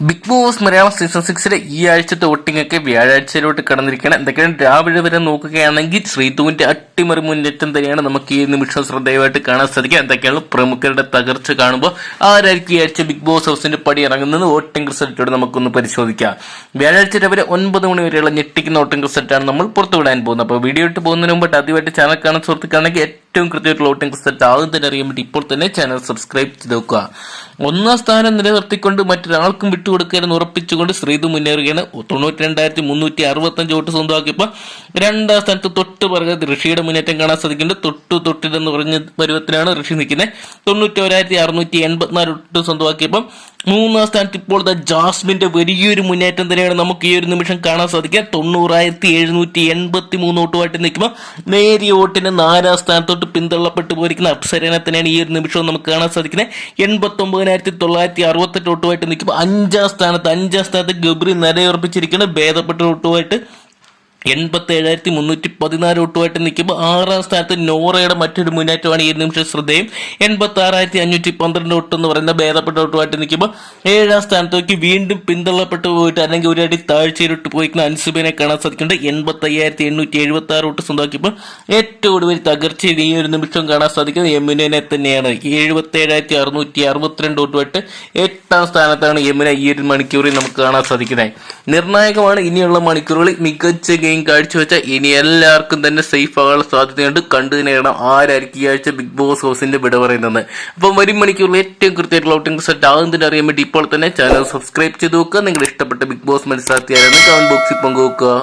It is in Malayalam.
ബിഗ് ബോസ് മലയാളം സീസൺ സിക്സിലെ ഈ ആഴ്ചത്തെ വോട്ടിംഗ് ഒക്കെ വ്യാഴാഴ്ചയിലോട്ട് കടന്നിരിക്കണം എന്തൊക്കെയാണ് രാവിലെ വരെ നോക്കുകയാണെങ്കിൽ ശ്രീതുവിന്റെ അട്ടിമറി മുന്നേറ്റം തന്നെയാണ് നമുക്ക് ഈ നിമിഷം ശ്രദ്ധേയമായിട്ട് കാണാൻ സാധിക്കുക. എന്തൊക്കെയാണ് പ്രമുഖരുടെ തകർച്ച കാണുമ്പോൾ ആരായിരിക്കും ഈ ആഴ്ച ബിഗ് ബോസ് ഹൗസിന്റെ പടി ഇറങ്ങുന്നത് വോട്ടിംഗ് റിസൾട്ടോട് നമുക്കൊന്ന് പരിശോധിക്കാം. വ്യാഴാഴ്ച രാവിലെ ഒൻപത് മണി വരെയുള്ള ഞെട്ടിക്കുന്ന വോട്ടിംഗ് റിസൾട്ടാണ് നമ്മൾ പുറത്തുവിടാൻ പോകുന്നത്. അപ്പോൾ വീഡിയോ ഇട്ട് പോകുന്നതിന് മുമ്പായിട്ട് ആദ്യമായിട്ട് ചാനൽ കാണാൻ സുഹൃത്തുക്കാണെങ്കിൽ ഏറ്റവും കൃത്യമായിട്ടുള്ള വോട്ടിംഗ് റിസൾട്ട് ആദ്യം തന്നെ അറിയാൻ വേണ്ടി ഇപ്പോൾ തന്നെ ചാനൽ സബ്സ്ക്രൈബ് ചെയ്ത് നോക്കുക. ഒന്നാം സ്ഥാനം നിലനിർത്തിക്കൊണ്ട് മറ്റൊരാൾക്കും വിട്ടുകൊടുക്കരുതെന്ന് ഉറപ്പിച്ചുകൊണ്ട് ശ്രീതു മുന്നേറുകയാണ്. തൊണ്ണൂറ്റി രണ്ടായിരത്തി മുന്നൂറ്റി അറുപത്തഞ്ച് വോട്ട് സ്വന്തമാക്കിയപ്പോൾ രണ്ടാം സ്ഥാനത്ത് തൊട്ട് പറയുന്നത് ഋഷിയുടെ മുന്നേറ്റം കാണാൻ സാധിക്കുന്നുണ്ട്. തൊട്ടു തൊട്ടിലെന്ന് പറഞ്ഞ പരുവത്തിലാണ് ഋഷി നിൽക്കുന്നത്. തൊണ്ണൂറ്റി ഒരായിരത്തി അറുന്നൂറ്റി എൺപത്തിനാല് വോട്ട് സ്വന്തമാക്കിയപ്പം മൂന്നാം സ്ഥാനത്ത് ഇപ്പോൾ ജാസ്മിന്റെ വലിയൊരു മുന്നേറ്റം തന്നെയാണ് നമുക്ക് ഈ ഒരു നിമിഷം കാണാൻ സാധിക്കുക. തൊണ്ണൂറായിരത്തി എഴുന്നൂറ്റി എൺപത്തി മൂന്ന് വോട്ടുമായിട്ട് നിൽക്കുമ്പോൾ നേരിയ വോട്ടിന് നാലാം സ്ഥാനത്തോട്ട് പിന്തള്ളപ്പെട്ടു പോയിരിക്കുന്ന അപ്സരേനെ തന്നെയാണ് ഈ ഒരു നിമിഷം നമുക്ക് കാണാൻ സാധിക്കുന്നത്. എൺപത്തി ഒമ്പതിനായിരത്തി തൊള്ളായിരത്തി അറുപത്തെട്ട് ഒട്ടുമായിട്ട് നിൽക്കുമ്പോൾ അഞ്ചാം സ്ഥാനത്ത് അഞ്ചാം സ്ഥാനത്ത് ഗബ്രി നിലയുറപ്പിച്ചിരിക്കുന്ന ഭേദപ്പെട്ട വോട്ടുമായിട്ട് എൺപത്തി ഏഴായിരത്തി മുന്നൂറ്റി പതിനാല് വോട്ടുമായിട്ട് നിൽക്കുമ്പോൾ ആറാം സ്ഥാനത്ത് നോറയുടെ മറ്റൊരു മുന്നേറ്റമാണ് ഈ നിമിഷം ശ്രദ്ധേയം. എൺപത്തി ആറായിരത്തി അഞ്ഞൂറ്റി പന്ത്രണ്ട് വോട്ട് എന്ന് പറയുന്ന ഭേദപ്പെട്ട വോട്ടുമായിട്ട് നിൽക്കുമ്പോൾ ഏഴാം സ്ഥാനത്തേക്ക് വീണ്ടും പിന്തള്ളപ്പെട്ടു പോയിട്ട് അല്ലെങ്കിൽ ഒരു അടി താഴ്ചയിലിട്ട് പോയിരിക്കുന്ന അൻസുബിനെ കാണാൻ സാധിക്കുന്നുണ്ട്. എൺപത്തി അയ്യായിരത്തി എണ്ണൂറ്റി എഴുപത്തി ആറ് വോട്ട് സ്വന്തമാക്കിയപ്പോൾ ഏറ്റവും കൂടുതൽ തകർച്ചയിൽ ഈ ഒരു നിമിഷം കാണാൻ സാധിക്കുന്നത് യമുനെ തന്നെയാണ്. എഴുപത്തി ഏഴായിരത്തി അറുന്നൂറ്റി അറുപത്തിരണ്ട് വോട്ടുമായിട്ട് എട്ടാം സ്ഥാനത്താണ് യമുന ഈ ഒരു മണിക്കൂറിൽ നമുക്ക് കാണാൻ സാധിക്കുന്നത്. നിർണായകമാണ് ഇനിയുള്ള മണിക്കൂറുകളിൽ മികച്ച ഗെയിം കാഴ്ചവെച്ച ഇനി എല്ലാവർക്കും തന്നെ സേഫ് ആകാനുള്ള സാധ്യതയുണ്ട്. കണ്ടു നേടണം ആരായിരിക്കും ഈ ആഴ്ച ബിഗ് ബോസ് ഹൗസിന്റെ വിട പറയുന്നത് അപ്പം വരും മണിക്കൂറിൽ ഏറ്റവും കൃത്യമായിട്ടുള്ള ഔട്ടിംഗ് സെറ്റ് ആകുന്നതിന് അറിയാൻ വേണ്ടി ഇപ്പോൾ തന്നെ ചാനൽ സബ്സ്ക്രൈബ് ചെയ്ത് നോക്കുക. നിങ്ങൾ ഇഷ്ടപ്പെട്ട ബിഗ് ബോസ് മത്സരാർത്ഥിയാരെന്ന് കമന്റ് ബോക്സിൽ പങ്കുവെക്കുക.